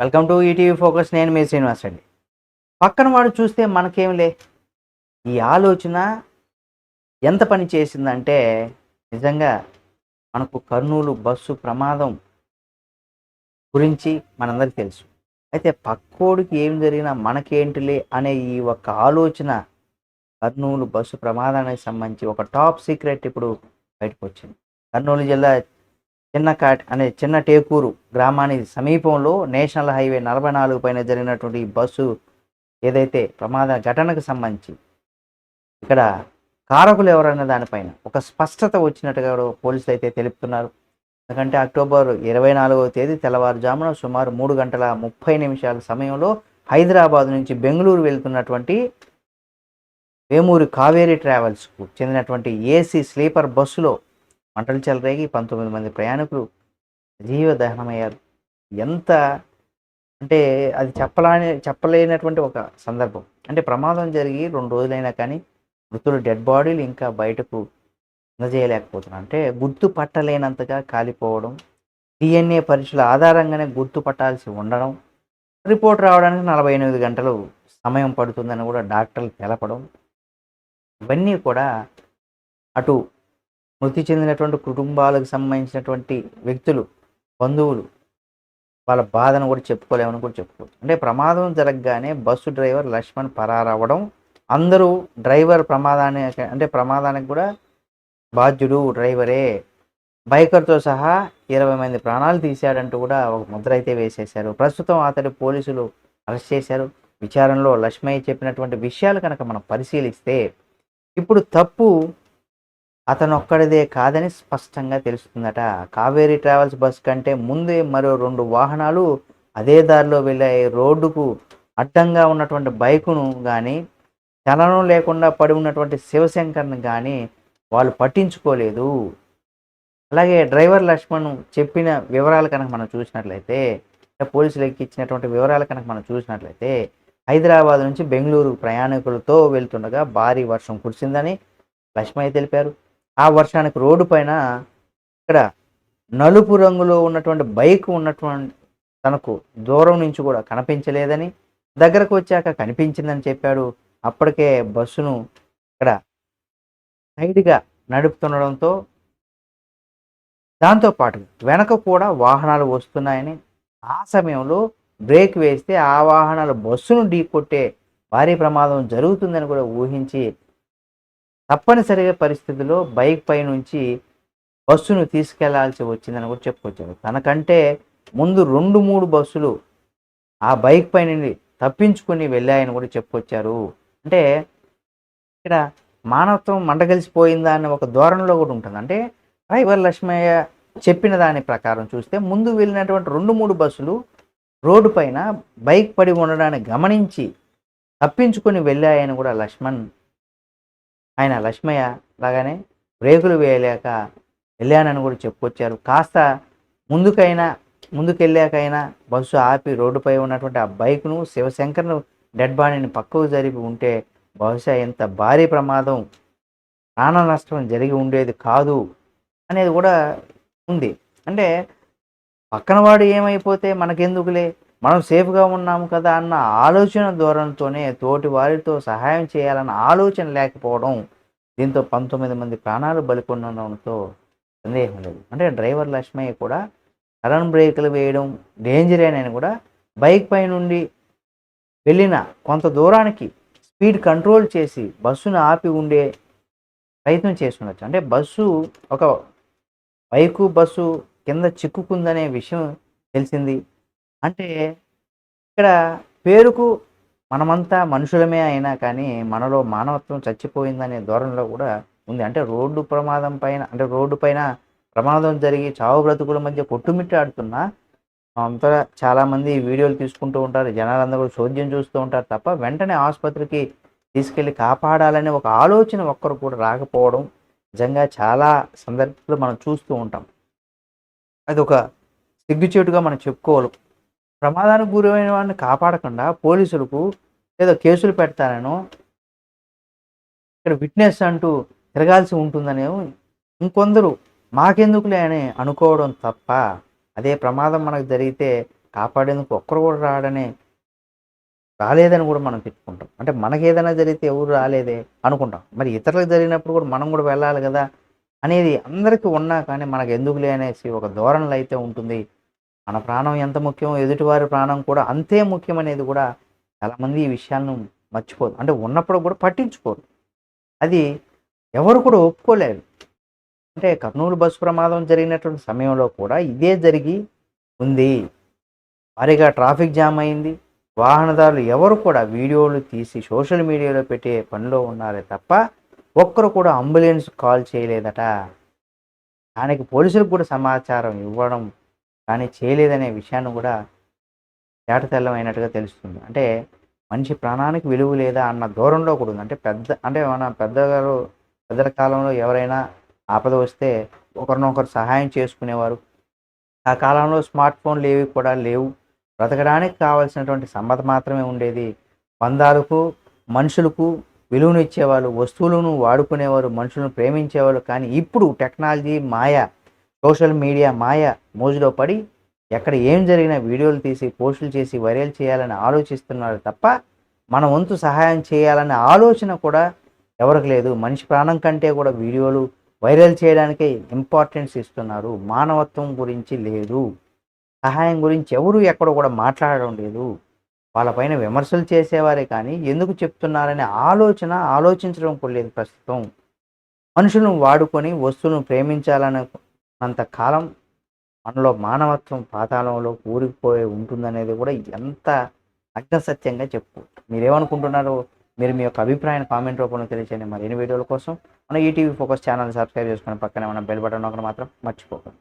Welcome to ETV focus నేను మీ శ్రీనివాస్ అండి పక్కన వాడు చూస్తే మనకేం లే? ఈ ఆలోచన ఎంత పని చేసిందంటే నిజంగా మనకు కర్నూలు బస్సు ప్రమాదం గురించి మనందరికీ తెలుసు. అయితే పక్కోడికి ఏం జరిగినా మనకేంటిలే అనే ఈ ఒక్క ఆలోచన కర్నూలు బస్సు ప్రమాదానికి సంబంధించి ఒక టాప్ సీక్రెట్ ఇప్పుడు బయటకు వచ్చింది. కర్నూలు జిల్లా చిన్నకాట్ అనే చిన్న టేకూరు గ్రామానికి సమీపంలో నేషనల్ హైవే నలభై నాలుగు పైన జరిగినటువంటి బస్సు ఏదైతే ప్రమాద ఘటనకు సంబంధించి ఇక్కడ కారకులు ఎవరన్న దానిపైన ఒక స్పష్టత వచ్చినట్టుగా పోలీసులు అయితే తెలుపుతున్నారు. ఎందుకంటే అక్టోబర్ ఇరవై నాలుగవ తేదీ తెల్లవారుజామున సుమారు మూడు గంటల ముప్పై నిమిషాల సమయంలో హైదరాబాద్ నుంచి బెంగళూరు వెళ్తున్నటువంటి వేమూరి కావేరీ ట్రావెల్స్కు చెందినటువంటి ఏసీ స్లీపర్ బస్సులో మంటలు చెలరేగి పంతొమ్మిది మంది ప్రయాణికులు సజీవ దహనమయ్యారు. ఎంత అంటే అది చెప్పలాని చెప్పలేనటువంటి ఒక సందర్భం. అంటే ప్రమాదం జరిగి రెండు రోజులైనా కానీ మృతులు డెడ్ బాడీలు ఇంకా బయటకు అందజేయలేకపోతున్నారు. అంటే గుర్తుపట్టలేనంతగా కాలిపోవడం డిఎన్ఏ పరీక్షల ఆధారంగానే గుర్తుపట్టాల్సి ఉండడం రిపోర్ట్ రావడానికి నలభై ఎనిమిది గంటలు సమయం పడుతుందని కూడా డాక్టర్లు తెలపడం ఇవన్నీ కూడా అటు మృతి చెందినటువంటి కుటుంబాలకు సంబంధించినటువంటి వ్యక్తులు బంధువులు వాళ్ళ బాధను కూడా చెప్పుకోలేమని కూడా చెప్పుకోవచ్చు. అంటే ప్రమాదం జరగగానే బస్సు డ్రైవర్ లక్ష్మణ్ పరారవ్వడం అందరూ డ్రైవర్ ప్రమాదానికి అంటే ప్రమాదానికి కూడా బాధ్యుడు డ్రైవరే. బైకర్తో సహా ఇరవై మంది ప్రాణాలు తీశాడంటూ కూడా ఒక ముద్ర అయితే వేసేశారు. ప్రస్తుతం అతడి పోలీసులు అరెస్ట్ చేశారు. విచారణలో లక్ష్మయ్య చెప్పినటువంటి విషయాలు కనుక మనం పరిశీలిస్తే ఇప్పుడు తప్పు అతను ఒక్కడిదే కాదని స్పష్టంగా తెలుస్తుందట. కావేరీ ట్రావెల్స్ బస్ కంటే ముందే మరో రెండు వాహనాలు అదే దారిలో వెళ్ళే రోడ్డుకు అడ్డంగా ఉన్నటువంటి బైకును కానీ చలనం లేకుండా పడి ఉన్నటువంటి శివశంకర్ని కానీ వాళ్ళు పట్టించుకోలేదు. అలాగే డ్రైవర్ లక్ష్మణ్ చెప్పిన వివరాలు కనుక మనం చూసినట్లయితే పోలీసులకి ఇచ్చినటువంటి వివరాలు కనుక మనం చూసినట్లయితే హైదరాబాద్ నుంచి బెంగళూరు ప్రయాణికులతో వెళ్తుండగా భారీ వర్షం కురిసిందని లక్ష్మయ్య తెలిపారు. ఆ వర్షానికి రోడ్డు పైన ఇక్కడ నలుపు రంగులో ఉన్నటువంటి బైక్ ఉన్నటువంటి తనకు దూరం నుంచి కూడా కనిపించలేదని దగ్గరకు వచ్చాక కనిపించిందని చెప్పాడు. అప్పటికే బస్సును ఇక్కడ సైడ్గా నడుపుతుండడంతో దాంతోపాటు వెనక కూడా వాహనాలు వస్తున్నాయని ఆ సమయంలో బ్రేక్ వేస్తే ఆ వాహనాలు బస్సును ఢీకొట్టే భారీ ప్రమాదం జరుగుతుందని కూడా ఊహించి తప్పనిసరిగా పరిస్థితిలో బైక్ పై నుంచి బస్సును తీసుకెళ్ళాల్సి వచ్చిందని కూడా చెప్పుకొచ్చారు. తనకంటే ముందు రెండు మూడు బస్సులు ఆ బైక్ పై నుండి తప్పించుకొని వెళ్ళాయని కూడా చెప్పుకొచ్చారు. అంటే ఇక్కడ మానవత్వం మండగలిసిపోయిందా అనే ఒక ధోరణిలో కూడా ఉంటుంది. అంటే డ్రైవర్ లక్ష్మయ్య చెప్పిన దాని ప్రకారం చూస్తే ముందు వెళ్ళినటువంటి రెండు మూడు బస్సులు రోడ్డు పైన బైక్ పడి ఉండడాన్ని గమనించి తప్పించుకొని వెళ్ళాయని కూడా లక్ష్మణ్ ఆయన లక్ష్మయ్య లాగానే బ్రేకులు వేయలేక వెళ్ళానని కూడా చెప్పుకొచ్చారు. కాస్త ముందుకైనా ముందుకెళ్ళాకైనా బస్సు ఆపి రోడ్డుపై ఉన్నటువంటి ఆ బైక్ను శివశంకర్ను డెడ్ బాడీని పక్కకు జరిపి ఉంటే బహుశా ఇంత భారీ ప్రమాదం ప్రాణ నష్టం జరిగి ఉండేది కాదు అనేది కూడా ఉంది. అంటే పక్కన వాడు ఏమైపోతే మనకెందుకులే? మనం సేఫ్గా ఉన్నాము కదా అన్న ఆలోచన ధోరణితోనే తోటి వారితో సహాయం చేయాలన్న ఆలోచన లేకపోవడం దీంతో పంతొమ్మిది మంది ప్రాణాలు బలికొనడంతో సందేహం లేదు. అంటే డ్రైవర్ లక్ష్మయ్య కూడా సడన్ బ్రేకులు వేయడం డేంజర్ అని కూడా బైక్ పై నుండి వెళ్ళిన కొంత దూరానికి స్పీడ్ కంట్రోల్ చేసి బస్సును ఆపి ఉండే ప్రయత్నం చేస్తుండొచ్చు. అంటే బస్సు ఒక బైకు బస్సు కింద చిక్కుకుందనే విషయం తెలిసింది. అంటే ఇక్కడ పేరుకు మనమంతా మనుషులమే అయినా కానీ మనలో మానవత్వం చచ్చిపోయిందనే ధోరణిలో కూడా ఉంది. అంటే రోడ్డు ప్రమాదం పైన అంటే రోడ్డు పైన ప్రమాదం జరిగి చావు బ్రతుకుల మధ్య కొట్టుమిట్టాడుతున్నా అంతా చాలామంది వీడియోలు తీసుకుంటూ ఉంటారు. జనాలందరూ కూడా చోద్యం చూస్తూ ఉంటారు తప్ప వెంటనే ఆసుపత్రికి తీసుకెళ్ళి కాపాడాలనే ఒక ఆలోచన ఒక్కరు కూడా రాకపోవడం నిజంగా చాలా సందర్భాలు మనం చూస్తూ ఉంటాం. అది ఒక సిగ్గుచేటుగా మనం చెప్పుకోవాలి. ప్రమాదానికి గురైన వాడిని కాపాడకుండా పోలీసులకు ఏదో కేసులు పెడతారనో ఇక్కడ విట్నెస్ అంటూ తిరగాల్సి ఉంటుందని ఇంకొందరు మాకెందుకులే అని అనుకోవడం తప్ప అదే ప్రమాదం మనకు జరిగితే కాపాడేందుకు ఒక్కరు కూడా రాడని రాలేదని కూడా మనం తిట్టుకుంటాం అంటే మనకి ఏదైనా జరిగితే ఎవరు రాలేదే అనుకుంటాం. మరి ఇతరులకు జరిగినప్పుడు కూడా మనం కూడా వెళ్ళాలి కదా అనేది అందరికీ ఉన్నా కానీ మనకు ఎందుకులే అనేసి ఒక ధోరణిలో అయితే ఉంటుంది. మన ప్రాణం ఎంత ముఖ్యం ఎదుటివారి ప్రాణం కూడా అంతే ముఖ్యం అనేది కూడా చాలామంది ఈ విషయాలను మర్చిపోదు అంటే ఉన్నప్పుడు కూడా పట్టించుకోరు. అది ఎవరు కూడా ఒప్పుకోలేరు. అంటే కర్నూలు బస్సు ప్రమాదం జరిగినటువంటి సమయంలో కూడా ఇదే జరిగి ఉంది. భారీగా ట్రాఫిక్ జామ్ అయింది. వాహనదారులు ఎవరు కూడా వీడియోలు తీసి సోషల్ మీడియాలో పెట్టే పనిలో ఉన్నారే తప్ప ఒక్కరు కూడా అంబులెన్స్ కాల్ చేయలేదట. దానికి పోలీసులకు కూడా సమాచారం ఇవ్వడం కానీ చేయలేదనే విషయాన్ని కూడా తేటతెల్లమైనట్టుగా తెలుస్తుంది. అంటే మనిషి ప్రాణానికి విలువ లేదా అన్న దూరంలో కూడా ఉంది. అంటే పెద్ద అంటే మన పెద్దగారు పెద్దల కాలంలో ఎవరైనా ఆపద వస్తే ఒకరినొకరు సహాయం చేసుకునేవారు. ఆ కాలంలో స్మార్ట్ ఫోన్లు ఏవి కూడా లేవు. బ్రతకడానికి కావాల్సినటువంటి సంపద మాత్రమే ఉండేది. బంధాలకు మనుషులకు విలువనిచ్చేవాళ్ళు వస్తువులను వాడుకునేవారు మనుషులను ప్రేమించేవాళ్ళు. కానీ ఇప్పుడు టెక్నాలజీ మాయ. సోషల్ మీడియా మాయ మోజులో పడి ఎక్కడ ఏం జరిగినా వీడియోలు తీసి పోస్టులు చేసి వైరల్ చేయాలని ఆలోచిస్తున్నారు తప్ప మన వంతు సహాయం చేయాలనే ఆలోచన కూడా ఎవరికి లేదు. మనిషి ప్రాణం కంటే కూడా వీడియోలు వైరల్ చేయడానికే ఇంపార్టెన్స్ ఇస్తున్నారు. మానవత్వం గురించి లేదు. సహాయం గురించి ఎవరు ఎక్కడ కూడా మాట్లాడడం లేదు. వాళ్ళపైన విమర్శలు చేసేవారే కానీ ఎందుకు చెప్తున్నారనే ఆలోచన ఆలోచించడం కూడా లేదు ప్రస్తుతం. మనుషులను వాడుకొని వస్తువులను ప్రేమించాలనే కాలం మనలో మానవత్వం పాతాళంలో ఊరికిపోయి ఉంటుందనేది కూడా ఎంత అగ్నసత్యంగా చెప్పు మీరేమనుకుంటున్నారు? మీరు మీ యొక్క అభిప్రాయాన్ని కామెంట్ రూపంలో తెలియజేయండి మరిన్ని వీడియోల కోసం మన ఈటీవీ ఫోకస్ ఛానల్ సబ్స్క్రైబ్ చేసుకుని పక్కనే మన బెల్ బటన్ ఒకటి మాత్రం మర్చిపోకండి.